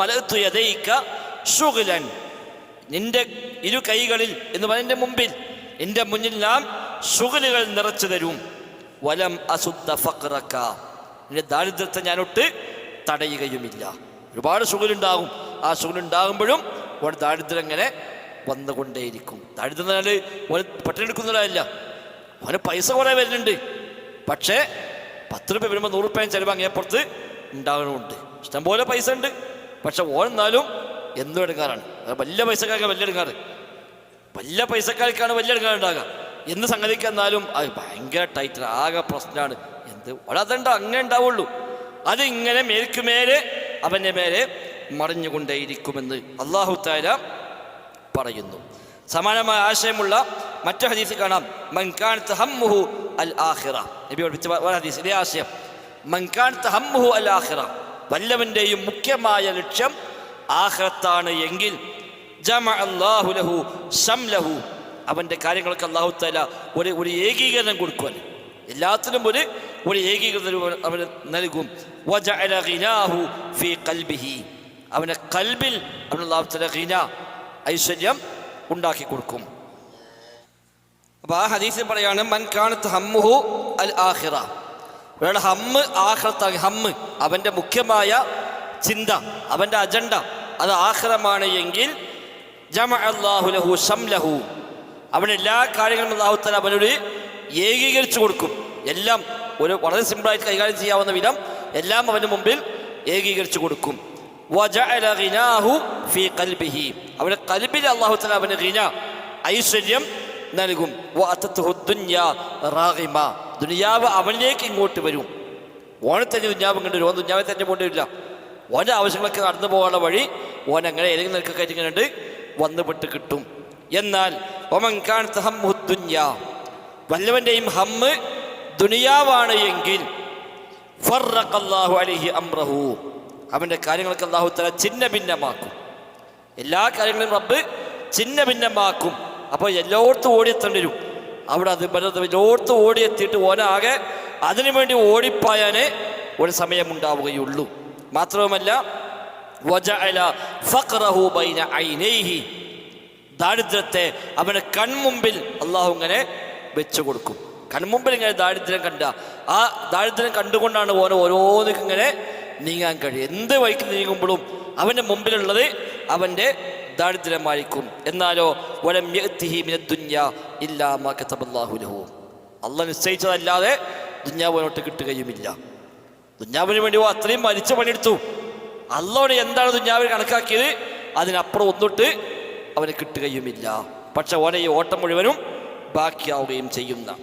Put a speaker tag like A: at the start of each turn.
A: മലത്തു യഥയിക്ക ശുഗുലൻ നിന്റെ ഇരു കൈകളിൽ എന്ന് പറഞ്ഞ മുമ്പിൽ എന്റെ മുന്നിൽ നാം ശുഗലുകൾ നിറച്ചു തരും. വലം അസുദ്ധ ഫക്രക്ക നിന്റെ ദാരിദ്ര്യത്തെ ഞാനൊട്ട് തടയുകയുമില്ല. ഒരുപാട് സുഖലുണ്ടാകും ആ സുഖലുണ്ടാകുമ്പോഴും ഒരു ദാരിദ്ര്യം ഇങ്ങനെ വന്നുകൊണ്ടേയിരിക്കും. ദാരിദ്ര്യം എന്ന് പറഞ്ഞാൽ ഓന് പട്ടിണിയെടുക്കുന്നതല്ല അവന് പൈസ കുറേ വരുന്നുണ്ട്. പക്ഷേ പത്ത് രൂപ വരുമ്പോൾ നൂറ് രൂപയും ചിലവ് അങ്ങേപ്പുറത്ത് ഉണ്ടാകണമുണ്ട് ഇഷ്ടംപോലെ പൈസ ഉണ്ട്. പക്ഷെ ഓനെന്നാലും എന്നും എടുക്കാറാണ്. വലിയ പൈസക്കാർക്ക് വലിയ എടുക്കാറ്. വലിയ പൈസക്കാർക്കാണ് വലിയ എടുക്കാറുണ്ടാകുക. എന്ന് സംഗതിക്ക് എന്നാലും അത് ഭയങ്കര ടൈറ്റ് ആകെ പ്രശ്നമാണ്. എന്ത് അതണ്ട അങ്ങനെ ഉണ്ടാവുള്ളൂ. അത് ഇങ്ങനെ മേൽക്കുമേലെ അവന്റെ മേലെ മറിഞ്ഞുകൊണ്ടേയിരിക്കുമെന്ന് അള്ളാഹു താര പറയുന്നു. സമാനമായ ആശയമുള്ള മറ്റു ഹദീസ് കാണാം. മൻകാനത്ത് ഹമ്മുഹു അൽ ആഖിറ. നബി പഠിപ്പിച്ച ഹദീസ് ഇതേ ആശയം. മൻകാനത്ത് ഹമ്മുഹു അൽ ആഖിറ. വല്ലവന്റെയും മുഖ്യമായ ലക്ഷ്യം ആഹ്റത്താണ് എങ്കിൽ ജമ അല്ലാഹു ലഹു ശംലഹു അവന്റെ കാര്യങ്ങൾക്ക് അള്ളാഹു തല ഒരു ഒരു ഏകീകരണം കൊടുക്കുവാൻ. എല്ലാത്തിനും ഒരു ഒരു ഏകീകൃതം അവന് നൽകും. ഫീ ഖൽബിഹി. അവന്റെ കൽബിൽ ഗിന ഐശ്വര്യം ഉണ്ടാക്കി കൊടുക്കും. അപ്പൊ ആ ഹദീസിൽ പറയാണ് മൻ കാണത്ത് ഹമ്മുഹു അൽ ആഖിറ. ഒരാളുടെ ഹമ്മ് ആഖിറത്താകി ഹമ്മ്. അവന്റെ മുഖ്യമായ ചിന്ത അവന്റെ അജണ്ട അത് ആഖിറമാണ് എങ്കിൽ ജമ അള്ളാഹു ലഹു ശംലഹു. അവൻ എല്ലാ കാര്യങ്ങളും അള്ളാഹുത്തല അവനൊരു ഏകീകരിച്ചു കൊടുക്കും. എല്ലാം ഒരു വളരെ സിമ്പിളായിട്ട് കൈകാര്യം ചെയ്യാവുന്ന വിധം എല്ലാം അവന് മുമ്പിൽ ഏകീകരിച്ചു കൊടുക്കും. ഫീ അവന്റെ കൽബിൽ അല്ലാഹു തആല അവന് ഐശ്വര്യം നൽകും. ദുനിയാവ് അവനിലേക്ക് ഇങ്ങോട്ട് വരും. ഓനെ തന്നെ ദുനിയാവ് കണ്ടു ഓൻ ദുഞ്ഞാവെ തന്നെ പോകേണ്ടില്ല ഓന്റെ ആവശ്യങ്ങളൊക്കെ നടന്നു പോകാനുള്ള വഴി ഓൻ അങ്ങനെ ഏതെങ്കിലും നിൽക്കൊക്കെ ഇങ്ങനെ വന്നുപെട്ട് കിട്ടും. എന്നാൽ ഒമൻ ഹമ്മുഹു ദുനിയ. വല്ലവന്റെയും ഹമ്മ് ദുനിയാവാണ് എങ്കിൽ ഫറഖല്ലാഹു അലൈഹി അംറഹു. അവന്റെ കാര്യങ്ങളൊക്കെ അള്ളാഹു തല ചിന്ന ഭിന്നമാക്കും എല്ലാ കാര്യങ്ങളും റബ്ബ് ചിന്ന ഭിന്നമാക്കും അപ്പോൾ എല്ലായിടത്തും ഓടിയെത്തേണ്ടി വരും. അവിടെ അത് എല്ലായിടത്തും ഓടിയെത്തിയിട്ട് ഓനാകെ അതിനു വേണ്ടി ഓടിപ്പായാനേ ഒരു സമയമുണ്ടാവുകയുള്ളൂ. മാത്രവുമല്ല ദാരിദ്ര്യത്തെ അവന് കൺമുമ്പിൽ അള്ളാഹു ഇങ്ങനെ വെച്ചു കൊടുക്കും. കൺമുമ്പിൽ ഇങ്ങനെ ദാരിദ്ര്യം കണ്ട ആ ദാരിദ്ര്യം കണ്ടുകൊണ്ടാണ് ഓരോ ഓരോന്നിങ്ങനെ നീങ്ങാൻ കഴിയും എന്ത് വഴിക്ക് നീങ്ങുമ്പോഴും അവന്റെ മുമ്പിലുള്ളത് അവന്റെ ദാരിദ്ര്യമായിരിക്കും. എന്നാലോ വലം അള്ളാഹ് നിശ്ചയിച്ചതല്ലാതെ ദുഞ്ഞാവിനോട്ട് കിട്ടുകയുമില്ല. ദുഞ്ഞാവിന് വേണ്ടി അത്രയും മരിച്ചു പണിയെടുത്തു. അള്ളോട് എന്താണ് ദുഞ്ഞാവിൽ കണക്കാക്കിയത്? അതിനപ്പുറം ഒന്നിട്ട് അവന് കിട്ടുകയുമില്ല. പക്ഷെ ഓനെ ഈ ഓട്ടം മുഴുവനും ബാക്കിയാവുകയും ചെയ്യുന്ന